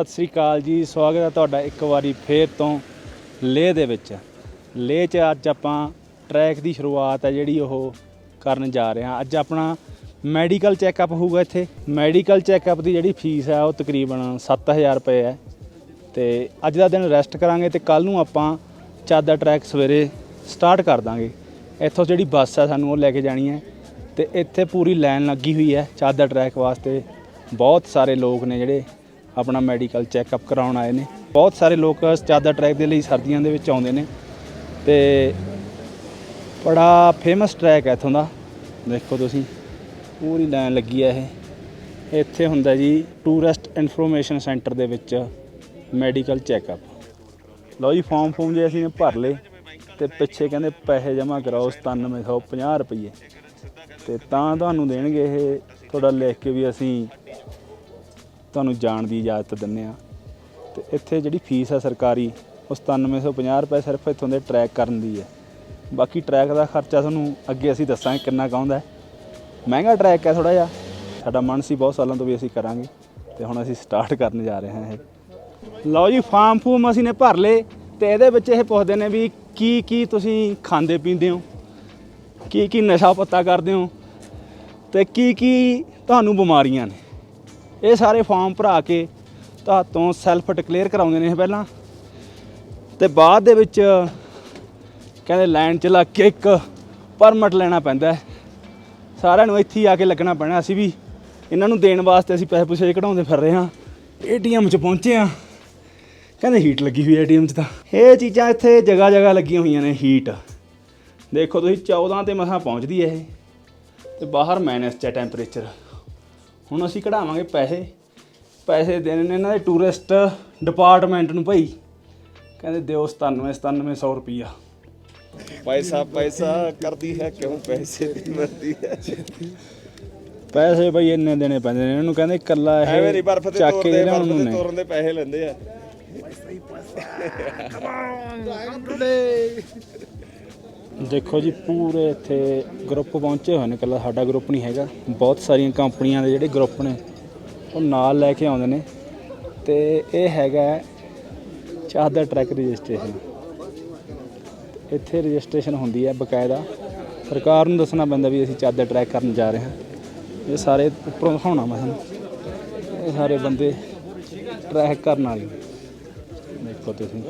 ਸਤਿ ਸ੍ਰੀ ਅਕਾਲ ਜੀ, ਸਵਾਗਤ ਹੈ ਤੁਹਾਡਾ ਇੱਕ ਵਾਰੀ ਫੇਰ ਤੋਂ ਲੇਹ ਦੇ ਵਿੱਚ। ਲੇਹ 'ਚ ਅੱਜ ਆਪਾਂ ਟਰੈਕ ਦੀ ਸ਼ੁਰੂਆਤ ਹੈ ਜਿਹੜੀ ਉਹ ਕਰਨ ਜਾ ਰਹੇ ਹਾਂ। ਅੱਜ ਆਪਣਾ ਮੈਡੀਕਲ ਚੈੱਕਅਪ ਹੋਊਗਾ ਇੱਥੇ। ਮੈਡੀਕਲ ਚੈੱਕਅਪ ਦੀ ਜਿਹੜੀ ਫੀਸ ਹੈ ਉਹ ਤਕਰੀਬਨ 7000 ਰੁਪਏ ਹੈ ਤੇ ਅੱਜ ਦਾ ਦਿਨ ਰੈਸਟ ਕਰਾਂਗੇ ਤੇ ਕੱਲ ਨੂੰ ਆਪਾਂ ਚਾਦਰ ਟਰੈਕ ਸਵੇਰੇ ਸਟਾਰਟ ਕਰ ਦਾਂਗੇ। ਇੱਥੋਂ ਜਿਹੜੀ ਬੱਸ ਹੈ ਸਾਨੂੰ ਉਹ ਲੈ ਕੇ ਜਾਣੀ ਹੈ। ਤੇ ਇੱਥੇ ਪੂਰੀ ਲਾਈਨ ਲੱਗੀ ਹੋਈ ਹੈ। ਚਾਦਰ ਟਰੈਕ ਵਾਸਤੇ ਬਹੁਤ ਸਾਰੇ ਲੋਕ ਨੇ ਜਿਹੜੇ ਆਪਣਾ ਮੈਡੀਕਲ ਚੈੱਕਅਪ ਕਰਾਉਣ ਆਏ ਨੇ। ਬਹੁਤ ਸਾਰੇ ਲੋਕ ਚਾਦਰ ਟਰੈਕ ਦੇ ਲਈ ਸਰਦੀਆਂ ਦੇ ਵਿੱਚ ਆਉਂਦੇ ਨੇ। ਤੇ ਬੜਾ ਫੇਮਸ ਟਰੈਕ ਹੈ ਇੱਥੋਂ ਦਾ। ਦੇਖੋ ਤੁਸੀਂ, ਪੂਰੀ ਲਾਈਨ ਲੱਗੀ ਹੈ ਇਹ। ਇੱਥੇ ਹੁੰਦਾ ਜੀ ਟੂਰਿਸਟ ਇਨਫੋਰਮੇਸ਼ਨ ਸੈਂਟਰ ਦੇ ਵਿੱਚ ਮੈਡੀਕਲ ਚੈੱਕਅਪ ਲਓ ਜੀ ਫਾਰਮ ਫੂਮ ਜੇ ਅਸੀਂ ਭਰ ਲਏ, ਤੇ ਪਿੱਛੇ ਕਹਿੰਦੇ ਪੈਸੇ ਜਮ੍ਹਾਂ ਕਰਾਓ 9750 ਰੁਪਏ ਤੇ ਤਾਂ ਤੁਹਾਨੂੰ ਦੇਣਗੇ ਇਹ, ਤੁਹਾਡਾ ਲਿਖ ਕੇ ਵੀ ਅਸੀਂ ਤੁਹਾਨੂੰ ਜਾਣ ਦੀ ਇਜਾਜ਼ਤ ਦਿੰਨੇ ਆ ਤੇ ਇੱਥੇ ਜਿਹੜੀ ਫੀਸ ਹੈ ਸਰਕਾਰੀ, ਉਹ 9750 ਰੁਪਏ ਸਿਰਫ ਇੱਥੋਂ ਦੇ ਟਰੈਕ ਕਰਨ ਦੀ ਹੈ। ਬਾਕੀ ਟਰੈਕ ਦਾ ਖਰਚਾ ਤੁਹਾਨੂੰ ਅੱਗੇ ਅਸੀਂ ਦੱਸਾਂਗੇ ਕਿੰਨਾ ਕੁ ਆਉਂਦਾ ਮਹਿੰਗਾ ਟਰੈਕ ਹੈ ਥੋੜਾ ਜਿਹਾ। ਸਾਡਾ ਮਨ ਸੀ ਬਹੁਤ ਸਾਲਾਂ ਤੋਂ ਵੀ ਅਸੀਂ ਕਰਾਂਗੇ। ਤੇ ਹੁਣ ਅਸੀਂ ਸਟਾਰਟ ਕਰਨ ਜਾ ਰਹੇ ਹਾਂ ਇਹ। ਲਓ ਜੀ ਫਾਰਮ ਫੂਮ ਅਸੀਂ ਨੇ ਭਰ ਲਏ। ਤੇ ਇਹਦੇ ਵਿੱਚ ਇਹ ਪੁੱਛਦੇ ਨੇ ਵੀ ਕੀ ਕੀ ਤੁਸੀਂ ਖਾਂਦੇ ਪੀਂਦੇ ਹੋ? ਕੀ ਕੀ ਨਸ਼ਾ ਪੱਤਾ ਕਰਦੇ ਹੋ? ਤੇ ਕੀ ਕੀ ਤੁਹਾਨੂੰ ਬਿਮਾਰੀਆਂ ਨੇ? ਇਹ ਸਾਰੇ ਫਾਰਮ ਭਰਾ ਕੇ ਤੁਹਾਤੋਂ ਸੈਲਫ ਡਿਕਲੇਅਰ ਕਰਾਉਂਦੇ ਨੇ ਇਹ ਪਹਿਲਾਂ। ਤੇ ਬਾਅਦ ਦੇ ਵਿੱਚ ਕਹਿੰਦੇ ਲਾਈਨ 'ਚ ਲੱਗ ਕੇ ਇੱਕ ਪਰਮਿਟ ਲੈਣਾ ਪੈਂਦਾ ਸਾਰਿਆਂ ਨੂੰ ਇੱਥੇ ਹੀ ਆ ਕੇ ਲੱਗਣਾ ਪੈਣਾ। ਅਸੀਂ ਵੀ ਇਹਨਾਂ ਨੂੰ ਦੇਣ ਵਾਸਤੇ ਅਸੀਂ ਪੈਸੇ ਪੂਸੇ ਕਢਾਉਂਦੇ ਫਿਰ ਰਹੇ ਹਾਂ। ਏਟੀਐਮ 'ਚ ਪਹੁੰਚੇ ਆ ਕਹਿੰਦੇ ਹੀਟ ਲੱਗੀ ਹੋਈ ਹੈ ਏਟੀਐਮ 'ਚ ਤਾਂ। ਇਹ ਚੀਜ਼ਾਂ ਇੱਥੇ ਜਗ੍ਹਾ ਜਗ੍ਹਾ ਲੱਗੀਆਂ ਹੋਈਆਂ ਨੇ ਹੀਟ ਦੇਖੋ ਤੁਸੀਂ 14 ਤੇ ਮਸਾਂ ਪਹੁੰਚਦੀ ਹੈ ਇਹ। ਤੇ ਬਾਹਰ ਮਾਈਨਸ 'ਚ ਹੈ ਟੈਂਪਰੇਚਰ ਹੁਣ ਅਸੀਂ ਕਢਾਵਾਂਗੇ ਪੈਸੇ। ਪੈਸੇ ਦੇਣੇ ਨੇ ਇਹਨਾਂ ਦੇ ਟੂਰਿਸਟ ਡਿਪਾਰਟਮੈਂਟ ਨੂੰ ਭਾਈ। ਕਹਿੰਦੇ ਦਿਓ 97 9700 ਰੁਪਈਆ। ਪੈਸਾ ਪੈਸਾ ਕਰਦੀ ਹੈ ਕਿਉਂ ਪੈਸੇ ਦੀ ਮਰਦੀ ਹੈ? ਪੈਸੇ ਭਾਈ ਇੰਨੇ ਦੇਣੇ ਪੈਂਦੇ ਨੇ ਇਹਨੂੰ ਕਹਿੰਦੇ ਇਕੱਲਾ ਇਹ ਐਵੇਂ ਨਹੀਂ ਬਰਫ਼ ਤੇ ਚੱਕ ਕੇ ਤੋਰਦੇ ਲਿਆਉਣ ਬਰਫ਼ ਨੂੰ ਤੇ ਨੇ ਤੋਰਨ ਦੇ ਪੈਸੇ ਲੈਂਦੇ ਆ। ਦੇਖੋ ਜੀ, ਪੂਰੇ ਇੱਥੇ ਗਰੁੱਪ ਪਹੁੰਚੇ ਹੋਏ ਨੇ, ਇਕੱਲਾ ਸਾਡਾ ਗਰੁੱਪ ਨਹੀਂ ਹੈਗਾ। ਬਹੁਤ ਸਾਰੀਆਂ ਕੰਪਨੀਆਂ ਦੇ ਜਿਹੜੇ ਗਰੁੱਪ ਨੇ, ਉਹ ਨਾਲ ਲੈ ਕੇ ਆਉਂਦੇ ਨੇ। ਤੇ ਇਹ ਹੈਗਾ ਚਾਦਰ ਟਰੈਕ ਰਜਿਸਟ੍ਰੇਸ਼ਨ ਇੱਥੇ ਰਜਿਸਟ੍ਰੇਸ਼ਨ ਹੁੰਦੀ ਹੈ ਬਕਾਇਦਾ। ਸਰਕਾਰ ਨੂੰ ਦੱਸਣਾ ਪੈਂਦਾ ਵੀ ਅਸੀਂ ਚਾਦਰ ਟਰੈਕ ਕਰਨ ਜਾ ਰਹੇ ਹਾਂ। ਇਹ ਸਾਰੇ ਉੱਪਰੋਂ ਦਿਖਾਉਣਾ ਮੈਂ ਤੁਹਾਨੂੰ। ਇਹ ਸਾਰੇ ਬੰਦੇ ਟਰੈਕ ਕਰਨ ਵਾਲੇ। ਦੇਖੋ ਤੁਸੀਂ।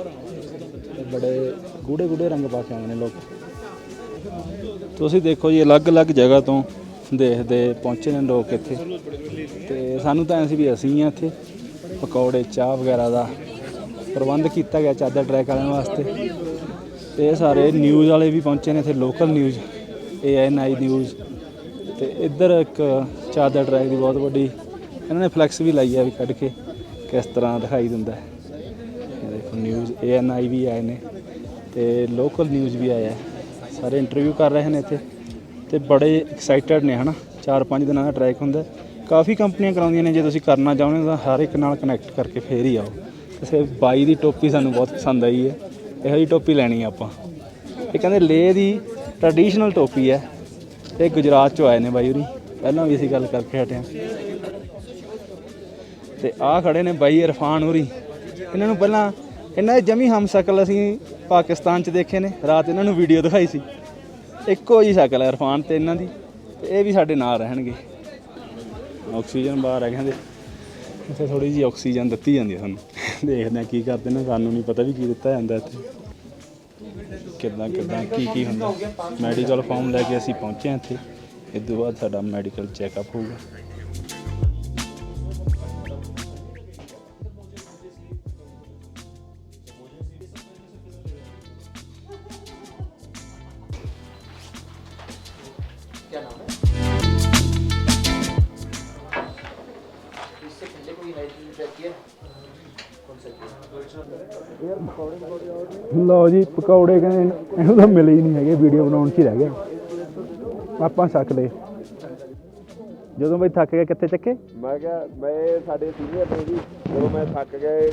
ਬੜੇ ਗੂੜੇ ਗੂੜੇ ਰੰਗ ਪਾ ਕੇ ਆਉਂਦੇ ਨੇ ਲੋਕ। ਤੁਸੀਂ ਦੇਖੋ ਜੀ ਅਲੱਗ-ਅਲੱਗ ਜਗ੍ਹਾ ਤੋਂ ਦੇਖਦੇ ਪਹੁੰਚੇ ਨੇ ਲੋਕ ਇੱਥੇ। ਤੇ ਸਾਨੂੰ ਤਾਂ ਐਂ ਸੀ ਵੀ ਅਸੀਂ ਆ ਇੱਥੇ। ਪਕੌੜੇ, ਚਾਹ ਵਗੈਰਾ ਦਾ ਪ੍ਰਬੰਧ ਕੀਤਾ ਗਿਆ ਚਾਦਰ ਟਰੈਕ ਵਾਲਿਆਂ ਵਾਸਤੇ। ਤੇ ਇਹ ਸਾਰੇ ਨਿਊਜ਼ ਵਾਲੇ ਵੀ ਪਹੁੰਚੇ ਨੇ ਇੱਥੇ ਲੋਕਲ ਨਿਊਜ਼ ਏਐਨਆਈ ਨਿਊਜ਼ ਤੇ ਇੱਧਰ ਇੱਕ ਚਾਦਰ ਟਰੈਕ ਦੀ ਬਹੁਤ ਵੱਡੀ ਇਹਨਾਂ ਨੇ ਫਲੈਕਸ ਵੀ ਲਾਈ ਆ ਵੀ ਕੱਢ ਕੇ ਕਿਸ ਤਰ੍ਹਾਂ ਦਿਖਾਈ ਦਿੰਦਾ ਹੈ। ਇਹ ਦੇਖੋ ਨਿਊਜ਼ ਏਐਨਆਈ ਵੀ ਆਏ ਨੇ ਤੇ ਲੋਕਲ ਨਿਊਜ਼ ਵੀ ਆਇਆ ਹੈ। ਸਾਰੇ ਇੰਟਰਵਿਊ ਕਰ ਰਹੇ ਨੇ ਇੱਥੇ ਤੇ ਬੜੇ ਐਕਸਾਈਟਡ ਨੇ, ਹਨਾ? 4-5 ਦਿਨਾਂ ਦਾ ਟਰੈਕ ਹੁੰਦਾ। ਕਾਫੀ ਕੰਪਨੀਆਂ ਕਰਾਉਂਦੀਆਂ ਨੇ, ਜੇ ਤੁਸੀਂ ਕਰਨਾ ਚਾਹੁੰਦੇ ਹੋ ਤਾਂ ਹਰ ਇੱਕ ਨਾਲ ਕਨੈਕਟ ਕਰਕੇ ਫੇਰ ਹੀ ਆਓ। ਤੇ ਬਾਈ ਦੀ ਟੋਪੀ ਸਾਨੂੰ ਬਹੁਤ ਪਸੰਦ ਆਈ ਹੈ। ਇਹੋ ਜਿਹੀ ਟੋਪੀ ਲੈਣੀ ਆ ਆਪਾਂ। ਇਹ ਕਹਿੰਦੇ ਲੇਹ ਦੀ ਟ੍ਰੈਡੀਸ਼ਨਲ ਟੋਪੀ ਹੈ। ਇਹ ਗੁਜਰਾਤ ਚੋਂ ਆਏ ਨੇ ਬਾਈ ਉਰੀ ਪਹਿਲਾਂ ਵੀ ਅਸੀਂ ਗੱਲ ਕਰਕੇ ਹਟੇ ਹਾਂ। ਤੇ ਆ ਖੜੇ ਨੇ ਬਾਈ ਇਰਫਾਨ ਉਰੀ ਇਹਨਾਂ ਨੂੰ ਪਹਿਲਾਂ ਇਹਨਾਂ ਦੇ ਜਮੀ ਹਮਸ਼ਕਲ ਅਸੀਂ ਪਾਕਿਸਤਾਨ 'ਚ ਦੇਖੇ ਨੇ। ਰਾਤ ਇਹਨਾਂ ਨੂੰ ਵੀਡੀਓ ਦਿਖਾਈ ਸੀ। ਇੱਕੋ ਜੀ ਸ਼ਕਲ ਹੈ ਇਰਫਾਨ ਤੇ ਇਹਨਾਂ ਦੀ। ਤੇ ਇਹ ਵੀ ਸਾਡੇ ਨਾਲ ਰਹਿਣਗੇ। ਆਕਸੀਜਨ ਬਾਹਰ ਹੈ ਕਹਿੰਦੇ ਇੱਥੇ ਥੋੜੀ ਜੀ ਆਕਸੀਜਨ ਦਿੱਤੀ ਜਾਂਦੀ ਹੈ ਸਾਨੂੰ। ਦੇਖਦੇ ਆ ਕੀ ਕਰਦੇ ਨੇ। ਸਾਨੂੰ ਨਹੀਂ ਪਤਾ ਵੀ ਕੀ ਦਿੱਤਾ ਜਾਂਦਾ ਇੱਥੇ। ਕਿੱਦਾਂ ਕਿੱਦਾਂ, ਕੀ ਕੀ ਹੁੰਦਾ। ਮੈਡੀਕਲ ਫਾਰਮ ਲੈ ਕੇ ਅਸੀਂ ਪਹੁੰਚੇ ਹਾਂ ਇੱਥੇ। ਇਸ ਤੋਂ ਬਾਅਦ ਸਾਡਾ ਮੈਡੀਕਲ ਚੈੱਕਅਪ ਹੋਊਗਾ। ਲਓ ਜੀ ਪਕੌੜੇ ਕਹਿੰਦੇ ਇਹਨੂੰ ਤਾਂ ਮਿਲੇ ਹੀ ਨਹੀਂ ਹੈਗੇ ਵੀਡੀਓ ਬਣਾਉਣ 'ਚ ਹੀ ਰਹਿ ਗਿਆ। ਆਪਾਂ ਛੱਕ ਲਏ। ਜਦੋਂ ਬਈ ਥੱਕ ਗਿਆ ਕਿੱਥੇ ਚੱਕੇ? ਮੈਂ ਕਿਹਾ ਮੈਂ ਸਾਡੇ ਸੀਨੀਅਰ ਨੇ ਜੀ ਜਦੋਂ ਮੈਂ ਥੱਕ ਗਏ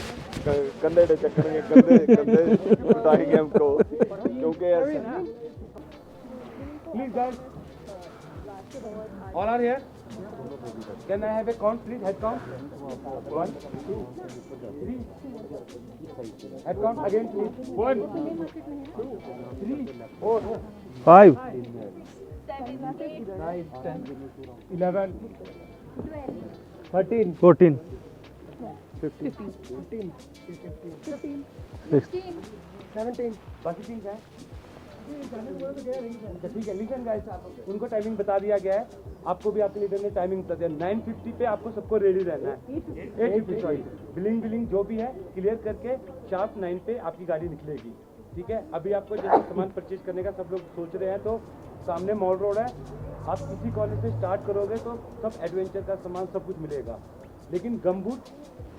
ਕੰਧੇ ਤੇ ਚੱਕਣਗੇ ਕੰਧੇ ਕੰਧੇ ਉਡਾਈ ਗੇਮ ਕੋ ਕਿਉਂਕਿ All are here? Can I have a count, please? Head count? One, two, three. Head count again, please. One, two, three, four, five, seven, eight, nine, ten, eleven, twelve, thirteen, fourteen. 15 15 15 16 17 17 17 ठीक है listen guys उनको timing बता दिया गया है। आपको भी आपके लीडर ने टाइमिंग बता दिया। नाइन फिफ्टी पे आपको सबको रेडी रहना है। Eight fifty sorry billing billing जो भी है क्लियर करके शार्प नाइन पे आपकी गाड़ी निकलेगी। ठीक है? अभी आपको जैसे सामान परचेज करने का सब लोग सोच रहे हैं तो सामने मॉल रोड है। आप किसी कॉलेज से स्टार्ट करोगे तो सब एडवेंचर का सामान सब कुछ मिलेगा। लेकिन गमबूट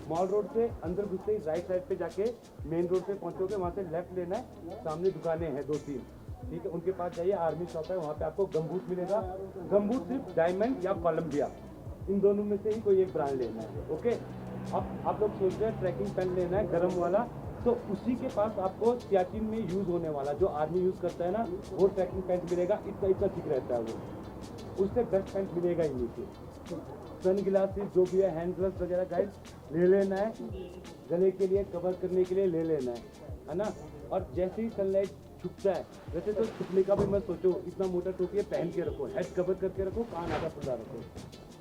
मॉल रोड से अंदर घुसते ही राइट साइड पे जाके मेन रोड पे पहुंचोगे वहाँ से लेफ़्ट लेना है। सामने दुकानें हैं दो तीन। ठीक है, उनके पास जाइए आर्मी शॉप है, वहाँ पे आपको गमबूट मिलेगा। गमबूट सिर्फ़ डायमंड या कोलम्बिया इन दोनों में से ही कोई एक ब्रांड लेना है ओके अब आप लोग सोच रहे हैं ट्रैकिंग पैंट लेना है, गर्म वाला तो उसी के पास आपको सियाचिन में यूज़ होने वाला, जो आर्मी यूज़ करता है ना, वो ट्रैकिंग पैंट मिलेगा, इतना इतना ठीक रहता है वो। उससे बेस्ट पैंट मिलेगा ही नीचे सन ग्लासेस जो भी है हैंड ग्लव्स वगैरह गाइस ले लेना है। गले के लिए कवर करने के लिए ले लेना है है ना? और जैसे ही सनलाइट छुपता है। वैसे तो छुपने का भी मत सोचो, इतना मोटा टोपी पहन के रखो हेड कवर करके रखो, कान आधा खुला रखो।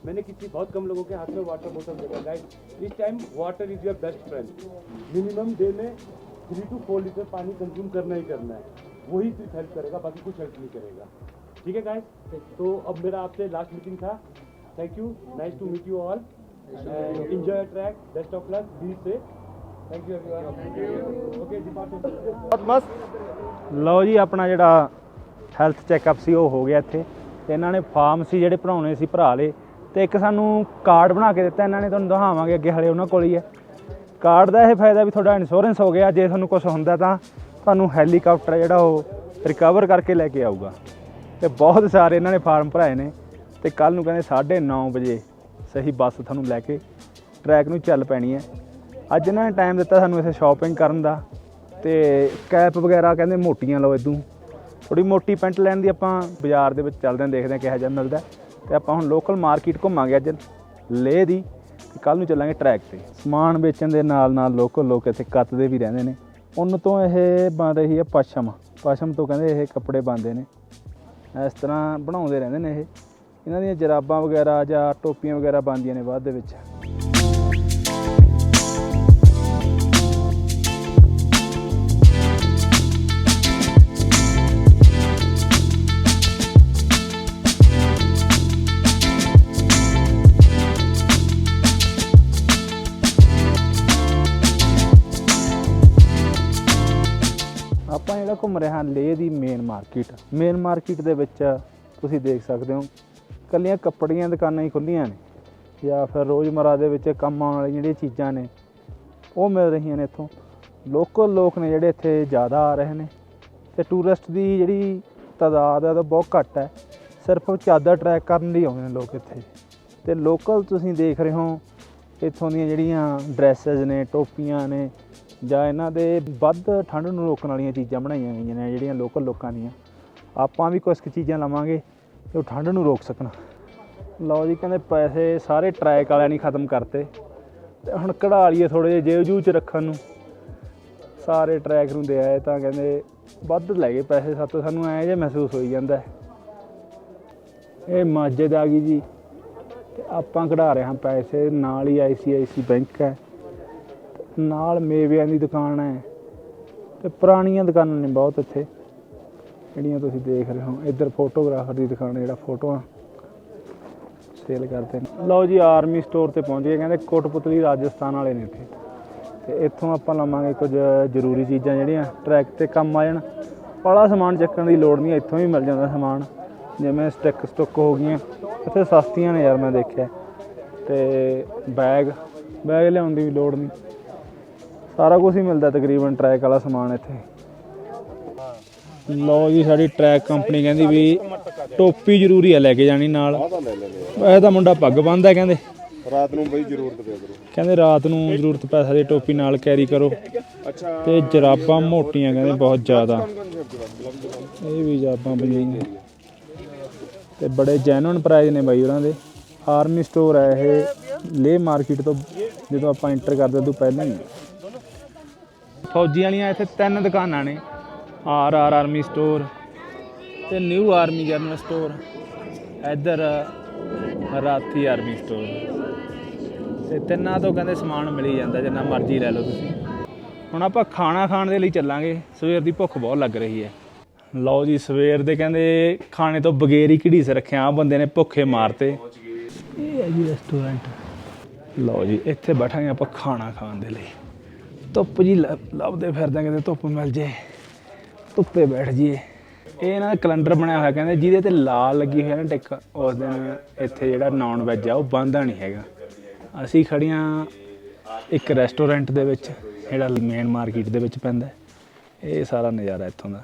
मैंने किसी बहुत कम लोगों के हाथ में वाटर बोतल देखा। गाइस इस time water is your best friend minimum day में थ्री टू फोर लीटर पानी कंज्यूम करना ही करना है। वही सिर्फ़ हेल्प करेगा, बाकी कुछ हेल्प नहीं करेगा। ठीक है गाइस तो अब मेरा आपसे लास्ट मीटिंग था। Thank you nice to meet you all enjoy track best of luck B से ਬਹੁਤ ਮਸਤ। ਲਓ ਜੀ, ਆਪਣਾ ਜਿਹੜਾ ਹੈਲਥ ਚੈੱਕਅਪ ਸੀ, ਉਹ ਹੋ ਗਿਆ ਇੱਥੇ। ਤੇ ਇਹਨਾਂ ਨੇ ਫਾਰਮ ਸੀ, ਜਿਹੜੇ ਭਰਾਉਣੇ ਸੀ ਭਰਾ ਲੇ ਤੇ ਇੱਕ ਸਾਨੂੰ ਕਾਰਡ ਬਣਾ ਕੇ ਦਿੱਤਾ, ਇਹਨਾਂ ਨੇ ਤੁਹਾਨੂੰ ਦਿਖਾਵਾਂਗੇ ਅੱਗੇ, ਹਲੇ ਉਹਨਾਂ ਕੋਲ ਹੀ ਹੈ। ਕਾਰਡ ਦਾ ਇਹ ਫਾਇਦਾ ਵੀ ਤੁਹਾਡਾ ਇੰਸ਼ੋਰੈਂਸ ਹੋ ਗਿਆ। ਜੇ ਤੁਹਾਨੂੰ ਕੁਝ ਹੁੰਦਾ ਤਾਂ ਤੁਹਾਨੂੰ ਹੈਲੀਕਾਪਟਰ ਜਿਹੜਾ ਉਹ ਰਿਕਵਰ ਕਰਕੇ ਲੈ ਕੇ ਆਊਗਾ। ਤੇ ਬਹੁਤ ਸਾਰੇ ਇਹਨਾਂ ਨੇ ਫਾਰਮ ਭਰਾਏ ਨੇ। ਤੇ ਕੱਲ ਨੂੰ ਕਹਿੰਦੇ 9:30 ਵਜੇ ਸਹੀ ਬੱਸ ਤੁਹਾਨੂੰ ਲੈ ਕੇ ਟਰੈਕ ਨੂੰ ਚੱਲ ਪੈਣੀ ਹੈ। ਅੱਜ ਇਹਨਾਂ ਨੇ ਟਾਈਮ ਦਿੱਤਾ ਸਾਨੂੰ ਇੱਥੇ ਸ਼ਾਪਿੰਗ ਕਰਨ ਦਾ ਤੇ ਕੈਪ ਵਗੈਰਾ ਕਹਿੰਦੇ ਮੋਟੀਆਂ ਲਓ ਇਦੋਂ ਥੋੜੀ ਮੋਟੀ ਪੈਂਟ ਲੈਣ ਦੀ ਆਪਾਂ ਬਾਜ਼ਾਰ ਦੇ ਵਿੱਚ ਚੱਲਦੇ ਹਾਂ, ਦੇਖਦੇ ਹਾਂ ਕਿਹੋ ਜਿਹਾ ਮਿਲਦਾ। ਤੇ ਆਪਾਂ ਹੁਣ ਲੋਕਲ ਮਾਰਕੀਟ ਘੁੰਮਾਂਗੇ ਅੱਜ ਲੇਹ ਦੀ ਤੇ ਕੱਲ ਨੂੰ ਚੱਲਾਂਗੇ ਟਰੈਕ ਤੇ। ਸਮਾਨ ਵੇਚਣ ਦੇ ਨਾਲ ਨਾਲ ਲੋਕਲ ਲੋਕ ਇੱਥੇ ਕੱਤਦੇ ਵੀ ਰਹਿੰਦੇ ਨੇ। ਉਹਨਾਂ ਤੋਂ ਇਹ ਬਣ ਰਹੀ ਹੈ ਪਸ਼ਮ। ਪਸ਼ਮ ਤੋਂ ਕਹਿੰਦੇ ਇਹ ਕੱਪੜੇ ਬਣਦੇ ਨੇ। ਇਸ ਤਰ੍ਹਾਂ ਬਣਾਉਂਦੇ ਰਹਿੰਦੇ ਨੇ ਇਹ। ਇਹਨਾਂ ਦੀਆਂ ਜਰਾਬਾਂ ਵਗੈਰਾ ਜਾਂ ਟੋਪੀਆਂ ਵਗੈਰਾ ਬਣਦੀਆਂ ਨੇ ਬਾਅਦ ਦੇ ਵਿੱਚ। ਘੁੰਮ ਰਹੇ ਹਾਂ ਲੇਹ ਦੀ ਮੇਨ ਮਾਰਕੀਟ ਮੇਨ ਮਾਰਕੀਟ ਦੇ ਵਿੱਚ ਤੁਸੀਂ ਦੇਖ ਸਕਦੇ ਹੋ ਕੱਲੀਆਂ ਕੱਪੜੀਆਂ ਦੁਕਾਨਾਂ ਹੀ ਖੁੱਲੀਆਂ ਨੇ, ਜਾਂ ਫਿਰ ਰੋਜ਼ਮਰਾ ਦੇ ਵਿੱਚ ਕੰਮ ਆਉਣ ਵਾਲੀਆਂ ਜਿਹੜੀਆਂ ਚੀਜ਼ਾਂ ਨੇ, ਉਹ ਮਿਲ ਰਹੀਆਂ ਨੇ ਇੱਥੋਂ। ਲੋਕਲ ਲੋਕ ਨੇ ਜਿਹੜੇ ਇੱਥੇ ਜ਼ਿਆਦਾ ਆ ਰਹੇ ਨੇ, ਤੇ ਟੂਰਿਸਟ ਦੀ ਜਿਹੜੀ ਤਾਦਾਦ ਹੈ ਉਹ ਬਹੁਤ ਘੱਟ ਹੈ, ਸਿਰਫ ਚਾਦਰ ਟਰੈਕ ਕਰਨ ਲਈ ਆਉਂਦੇ ਨੇ ਲੋਕ ਇੱਥੇ। ਤੇ ਲੋਕਲ ਤੁਸੀਂ ਦੇਖ ਰਹੇ ਹੋ, ਇੱਥੋਂ ਦੀਆਂ ਜਿਹੜੀਆਂ ਡਰੈਸਸ ਨੇ, ਟੋਪੀਆਂ ਨੇ ਜਾਂ ਇਹਨਾਂ ਦੇ ਵੱਧ ਠੰਡ ਨੂੰ ਰੋਕਣ ਵਾਲੀਆਂ ਚੀਜ਼ਾਂ ਬਣਾਈਆਂ ਗਈਆਂ ਨੇ, ਜਿਹੜੀਆਂ ਲੋਕਲ ਲੋਕਾਂ ਦੀਆਂ। ਆਪਾਂ ਵੀ ਕੁਝ ਕੁ ਚੀਜ਼ਾਂ ਲਵਾਂਗੇ ਤੇ ਉਹ ਠੰਡ ਨੂੰ ਰੋਕ ਸਕਣ। ਲਓ ਜੀ, ਕਹਿੰਦੇ ਪੈਸੇ ਸਾਰੇ ਟਰੈਕ ਵਾਲਿਆਂ ਨੇ ਖਤਮ ਕਰਤੇ। ਤੇ ਹੁਣ ਕਢਾ ਲਈਏ ਥੋੜੇ ਜਿਹੇ ਜੇਬ ਜੂ ਚ ਰੱਖਣ ਨੂੰ। ਸਾਰੇ ਟਰੈਕ ਨੂੰ ਦੇ ਆਏ ਤਾਂ ਕਹਿੰਦੇ ਵੱਧ ਲੈ ਗਏ ਪੈਸੇ, ਸਾਤੋਂ ਸਾਨੂੰ ਐਂ ਜਿਹਾ ਮਹਿਸੂਸ ਹੋਈ ਜਾਂਦਾ ਇਹ ਮਸਜਿਦ ਆ ਗਈ ਜੀ। ਤੇ ਆਪਾਂ ਕਢਾ ਰਹੇ ਹਾਂ ਪੈਸੇ, ਨਾਲ ਹੀ ਆਈਸੀਆਈਸੀ ਬੈਂਕ ਹੈ। ਨਾਲ ਮੇਵਿਆਂ ਦੀ ਦੁਕਾਨ ਹੈ ਤੇ ਪੁਰਾਣੀਆਂ ਦੁਕਾਨਾਂ ਨੇ ਬਹੁਤ ਇੱਥੇ। ਜਿਹੜੀਆਂ ਤੁਸੀਂ ਦੇਖ ਰਹੇ ਹੋ, ਇੱਧਰ ਫੋਟੋਗ੍ਰਾਫਰ ਦੀ ਦੁਕਾਨ ਜਿਹੜਾ ਫੋਟੋਆਂ ਸੇਲ ਕਰਦੇ ਨੇ। ਲਓ ਜੀ, ਆਰਮੀ ਸਟੋਰ ਤੇ ਪਹੁੰਚ ਗਏ, ਕਹਿੰਦੇ ਕੋਟਪੁਤਲੀ ਰਾਜਸਥਾਨ ਵਾਲੇ ਨੇ ਇੱਥੇ। ਤੇ ਇੱਥੋਂ ਆਪਾਂ ਲਵਾਂਗੇ ਕੁਝ ਜ਼ਰੂਰੀ ਚੀਜ਼ਾਂ ਜਿਹੜੀਆਂ, ਟਰੈਕ ਤੇ ਕੰਮ ਆ ਜਾਣ। ਬੜਾ ਸਮਾਨ ਚੱਕਣ ਦੀ ਲੋੜ ਨਹੀਂ, ਇੱਥੋਂ ਹੀ ਮਿਲ ਜਾਂਦਾ ਸਮਾਨ। ਜਿਵੇਂ ਸਟਿਕ ਸਟੁੱਕ ਹੋ ਗਈਆਂ, ਇੱਥੇ ਸਸਤੀਆਂ ਨੇ ਯਾਰ ਮੈਂ ਦੇਖਿਆ। ਤੇ ਬੈਗ ਬੈਗ ਲਿਆਉਣ ਦੀ ਵੀ ਲੋੜ ਨਹੀਂ। ਸਾਰਾ ਕੁਝ ਹੀ ਮਿਲਦਾ ਤਕਰੀਬਨ ਟਰੈਕ ਵਾਲਾ ਸਮਾਨ ਇੱਥੇ। ਲਓ ਜੀ ਸਾਡੀ ਟਰੈਕ ਕੰਪਨੀ ਕਹਿੰਦੀ ਵੀ ਟੋਪੀ ਜ਼ਰੂਰੀ ਹੈ ਲੈ ਕੇ ਜਾਣੀ ਨਾਲ। ਲੈ ਵੈਸੇ ਤਾਂ ਮੁੰਡਾ ਪੱਗ ਬੰਨਦਾ ਕਹਿੰਦੇ। ਰਾਤ ਨੂੰ ਬਈ ਜ਼ਰੂਰਤ ਪਿਆ ਕਰੋ। ਕਹਿੰਦੇ ਰਾਤ ਨੂੰ ਜ਼ਰੂਰਤ ਪੈ ਸਕਦੀ ਟੋਪੀ ਨਾਲ ਕੈਰੀ ਕਰੋ। ਅੱਛਾ। ਤੇ ਜਰਾਬਾਂ ਮੋਟੀਆਂ ਕਹਿੰਦੇ ਬਹੁਤ ਜ਼ਿਆਦਾ। ਇਹ ਵੀ ਜਰਾਬਾਂ ਬਈਆਂ ਤੇ ਬੜੇ ਜੈਨੂਇਨ ਪ੍ਰਾਈਸ ਨੇ ਬਾਈ ਉਹਨਾਂ ਦੇ। ਆਰਮੀ ਸਟੋਰ ਹੈ ਇਹ ਲੇ ਮਾਰਕੀਟ ਤੋਂ ਜਦੋਂ ਆਪਾਂ ਐਂਟਰ ਕਰਦੇ ਤੋਂ ਪਹਿਲਾਂ ਹੈ। ਫੌਜੀ ਵਾਲੀਆਂ ਇੱਥੇ ਤਿੰਨ ਦੁਕਾਨਾਂ ਨੇ। ਆਰ ਆਰ ਆਰਮੀ ਸਟੋਰ ਤੇ ਨਿਊ ਆਰਮੀ ਜਨਰਲ ਸਟੋਰ ਇੱਧਰ ਰਾਥੀ ਆਰਮੀ ਸਟੋਰ ਤੇ ਤਿੰਨਾਂ ਤੋਂ ਕਹਿੰਦੇ ਸਮਾਨ ਮਿਲ ਜਾਂਦਾ ਜਿੰਨਾ ਮਰਜ਼ੀ ਲੈ ਲਓ ਤੁਸੀਂ। ਹੁਣ ਆਪਾਂ ਖਾਣਾ ਖਾਣ ਦੇ ਲਈ ਚੱਲਾਂਗੇ। ਸਵੇਰ ਦੀ ਭੁੱਖ ਬਹੁਤ ਲੱਗ ਰਹੀ ਹੈ। ਲਓ ਜੀ ਸਵੇਰ ਦੇ ਕਹਿੰਦੇ ਖਾਣੇ ਤੋਂ ਬਗੈਰ ਹੀ ਘੜੀਸ ਰੱਖਿਆ। ਆ ਬੰਦੇ ਨੇ ਭੁੱਖੇ ਮਾਰਤੇ। ਇਹ ਹੈ ਜੀ ਰੈਸਟੋਰੈਂਟ ਲਓ ਜੀ ਇੱਥੇ ਬੈਠਾਂਗੇ ਆਪਾਂ ਖਾਣਾ ਖਾਣ ਦੇ ਲਈ। ਧੁੱਪ ਜੀ ਲੱਭ- ਲੱਭਦੇ ਫਿਰਦੇ ਕਿਤੇ ਧੁੱਪ ਮਿਲ ਜੇ, ਧੁੱਪੇ ਬੈਠ ਜੀਏ ਇਹ ਇਹਨਾਂ ਦਾ ਕੈਲੰਡਰ ਬਣਿਆ ਹੋਇਆ ਕਹਿੰਦੇ, ਜਿਹਦੇ ਤੇ ਲਾਲ ਲੱਗੀ ਹੋਈ ਹੈ ਨਾ ਟਿਕ, ਉਸ ਦਿਨ ਇੱਥੇ ਜਿਹੜਾ ਨਾਨ ਵੈਜ ਆ, ਉਹ ਬੰਦਾ ਨਹੀਂ ਹੈਗਾ। ਅਸੀਂ ਖੜੀਆਂ ਇੱਕ ਰੈਸਟੋਰੈਂਟ ਦੇ ਵਿੱਚ, ਜਿਹੜਾ ਮੇਨ ਮਾਰਕੀਟ ਦੇ ਵਿੱਚ ਪੈਂਦਾ। ਇਹ ਸਾਰਾ ਨਜ਼ਾਰਾ ਇੱਥੋਂ ਦਾ।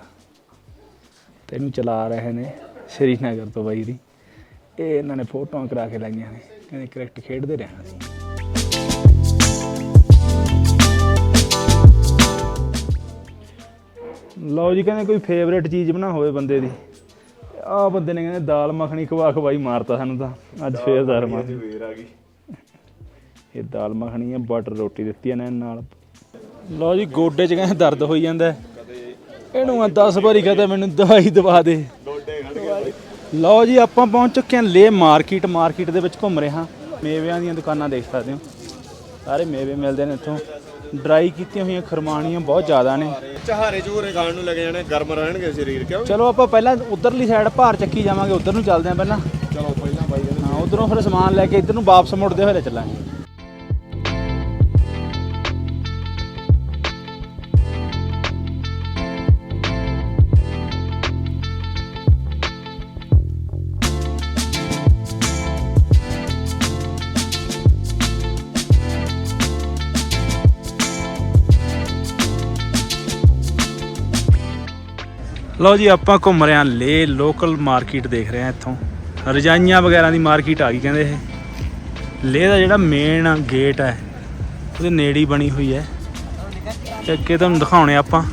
ਤੇ ਇਹਨੂੰ ਚਲਾ ਰਹੇ ਨੇ ਸ਼੍ਰੀਨਗਰ ਤੋਂ ਬਾਈ ਦੀ। ਇਹ ਇਹਨਾਂ ਨੇ ਫੋਟੋਆਂ ਕਰਾ ਕੇ ਲਾਈਆਂ ਨੇ। ਕਹਿੰਦੇ ਕ੍ਰਿਕਟ ਖੇਡਦੇ ਰਹਿਣਾ ਸੀ ਲਓ ਜੀ ਕਹਿੰਦੇ ਕੋਈ ਫੇਵਰੇਟ ਚੀਜ਼ ਬਣਾ ਹੋਵੇ ਬੰਦੇ ਦੀ। ਆਹ ਬੰਦੇ ਨੇ ਕਹਿੰਦੇ ਦਾਲ ਮੱਖਣੀ ਖਵਾ ਖਵਾਈ ਮਾਰਤਾ ਸਾਨੂੰ ਤਾਂ। ਅੱਜ ਫੇਰ ਦਾਲ ਮੱਖਣੀ ਆ ਗਈ। ਇਹ ਦਾਲ ਮੱਖਣੀ ਹੈ ਬਟਰ ਰੋਟੀ ਦਿੱਤੀ ਇਹਨਾਂ ਨਾਲ। ਲਓ ਜੀ ਗੋਡੇ 'ਚ ਕਹਿੰਦੇ ਦਰਦ ਹੋਈ ਜਾਂਦਾ। ਇਹਨੂੰ ਮੈਂ 10 ਵਾਰੀ ਕਹਤਾ ਮੈਨੂੰ ਦਵਾਈ ਦਵਾ ਦੇ। ਖੜ ਲਓ ਜੀ ਆਪਾਂ ਪਹੁੰਚ ਚੁੱਕੇ ਹਾਂ ਲੇ ਮਾਰਕੀਟ। ਮਾਰਕੀਟ ਦੇ ਵਿੱਚ ਘੁੰਮ ਰਹੇ ਹਾਂ। ਮੇਵਿਆਂ ਦੀਆਂ ਦੁਕਾਨਾਂ ਦੇਖ ਸਕਦੇ ਹੋ। ਸਾਰੇ ਮੇਵੇ ਮਿਲਦੇ ਨੇ ਇੱਥੋਂ। ਡਰਾਈ ਕੀਤੀਆਂ ਹੋਈਆਂ ਖਰਮਾਣੀਆਂ ਬਹੁਤ ਜ਼ਿਆਦਾ ਨੇ। ਚਾਹਾਰੇ ਚੂਰੇ ਖਾਣ ਨੂੰ ਲੱਗੇ ਜਾਣੇ ਗਰਮ ਰਹਿਣਗੇ ਸਰੀਰ ਕਿਉਂ? ਚਲੋ ਆਪਾਂ ਪਹਿਲਾਂ ਉਧਰਲੀ ਸਾਈਡ ਭਾਰ ਚੱਕੀ ਜਾਵਾਂਗੇ ਉਧਰ ਨੂੰ ਚੱਲਦੇ ਹਾਂ ਪਹਿਲਾਂ। ਚਲੋ ਪਹਿਲਾਂ ਬਾਈ ਹਾਂ ਉਧਰੋਂ ਫਿਰ ਸਮਾਨ ਲੈ ਕੇ ਇੱਧਰ ਨੂੰ ਵਾਪਸ ਮੁੜਦੇ ਹੋਏ ਚੱਲਾਂਗੇ। ਲਓ ਜੀ, ਆਪਾਂ ਘੁੰਮ ਰਹੇ ਹਾਂ ਲੇ ਲੋਕਲ ਮਾਰਕੀਟ ਦੇਖ ਰਹੇ ਹਾਂ ਇੱਥੋਂ। ਰਜਾਈਆਂ ਵਗੈਰਾ ਦੀ ਮਾਰਕੀਟ ਆ ਗਈ ਕਹਿੰਦੇ ਇਹ। ਲੇ ਦਾ ਜਿਹੜਾ ਮੇਨ ਗੇਟ ਹੈ, ਉਹਦੇ ਨੇੜੀ ਬਣੀ ਹੋਈ ਹੈ। ਤੇ ਅੱਗੇ ਤੁਹਾਨੂੰ ਦਿਖਾਉਣੇ ਆਪਾਂ।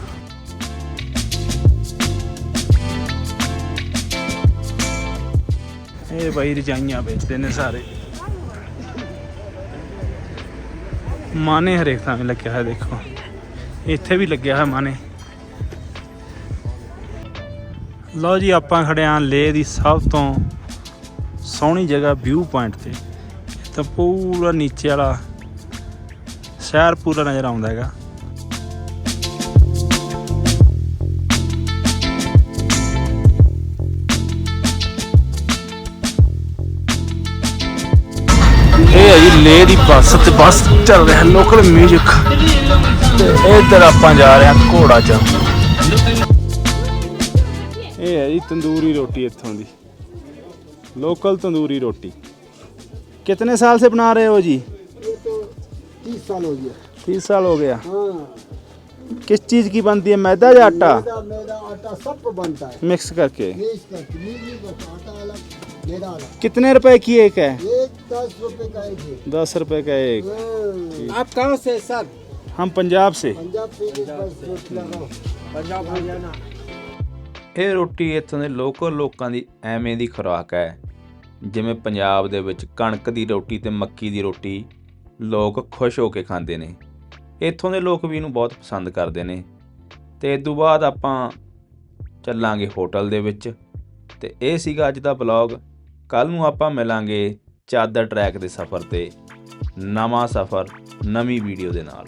ਇਹ ਬਾਈ ਰਜਾਈਆਂ ਵੇਚਦੇ ਨੇ ਸਾਰੇ। ਮਾਨੇ ਹਰੇਕ ਥਾਂ ਲੱਗਿਆ ਹੋਇਆ, ਦੇਖੋ। ਇੱਥੇ ਵੀ ਲੱਗਿਆ ਹੋਇਆ ਮਾਨੇ। ਲਓ ਜੀ, ਆਪਾਂ ਖੜੇ ਆਂ ਲੇਹ ਦੀ ਸਭ ਤੋਂ ਸੋਹਣੀ ਜਗ੍ਹਾ ਵਿਊ ਪੁਆਇੰਟ ਤੇ। ਤਾਂ ਪੂਰਾ ਨੀਚੇ ਵਾਲਾ ਸ਼ਹਿਰ ਪੂਰਾ ਨਜ਼ਰ ਆਉਂਦਾ ਹੈਗਾ। ਇਹ ਹੈ ਜੀ ਲੇਹ ਦੀ ਬੱਸ ਤੇ ਬੱਸ ਚੱਲ ਰਿਹਾ ਲੋਕਲ ਮਿਊਜ਼ਿਕ ਤੇ ਇੱਧਰ ਆਪਾਂ ਜਾ ਰਹੇ ਹਾਂ ਘੋੜਾ ਚ जी तंदूरी रोटी इतों की लोकल तंदूरी रोटी कितने साल से बना रहे हो जी तीस साल हो गया तीस साल हो गया किस चीज़ की बनती है मैदा या आटा मैदा, आटा सब बनता है मिक्स करके कितने रुपए की एक है दस रुपए का एक आप कहाँ से सर हम पंजाब से पंजाब से पंजाब हरियाणा ਇਹ ਰੋਟੀ ਇੱਥੋਂ ਦੇ ਲੋਕਲ ਲੋਕਾਂ ਦੀ ਐਵੇਂ ਦੀ ਖੁਰਾਕ ਹੈ, ਜਿਵੇਂ ਪੰਜਾਬ ਦੇ ਵਿੱਚ ਕਣਕ ਦੀ ਰੋਟੀ ਤੇ ਮੱਕੀ ਦੀ ਰੋਟੀ ਲੋਕ ਖੁਸ਼ ਹੋ ਕੇ ਖਾਂਦੇ ਨੇ। ਇੱਥੋਂ ਦੇ ਲੋਕ ਵੀ ਇਹਨੂੰ ਬਹੁਤ ਪਸੰਦ ਕਰਦੇ ਨੇ। ਤੇ ਇਸ ਤੋਂ ਬਾਅਦ ਆਪਾਂ ਚੱਲਾਂਗੇ ਹੋਟਲ ਦੇ ਵਿੱਚ ਤੇ ਇਹ ਸੀਗਾ ਅੱਜ ਦਾ ਬਲੌਗ ਕੱਲ ਨੂੰ ਆਪਾਂ ਮਿਲਾਂਗੇ ਚਾਦਰ ਟਰੈਕ ਦੇ ਸਫ਼ਰ ਤੇ ਨਵਾਂ ਸਫ਼ਰ, ਨਵੀਂ ਵੀਡੀਓ ਦੇ ਨਾਲ।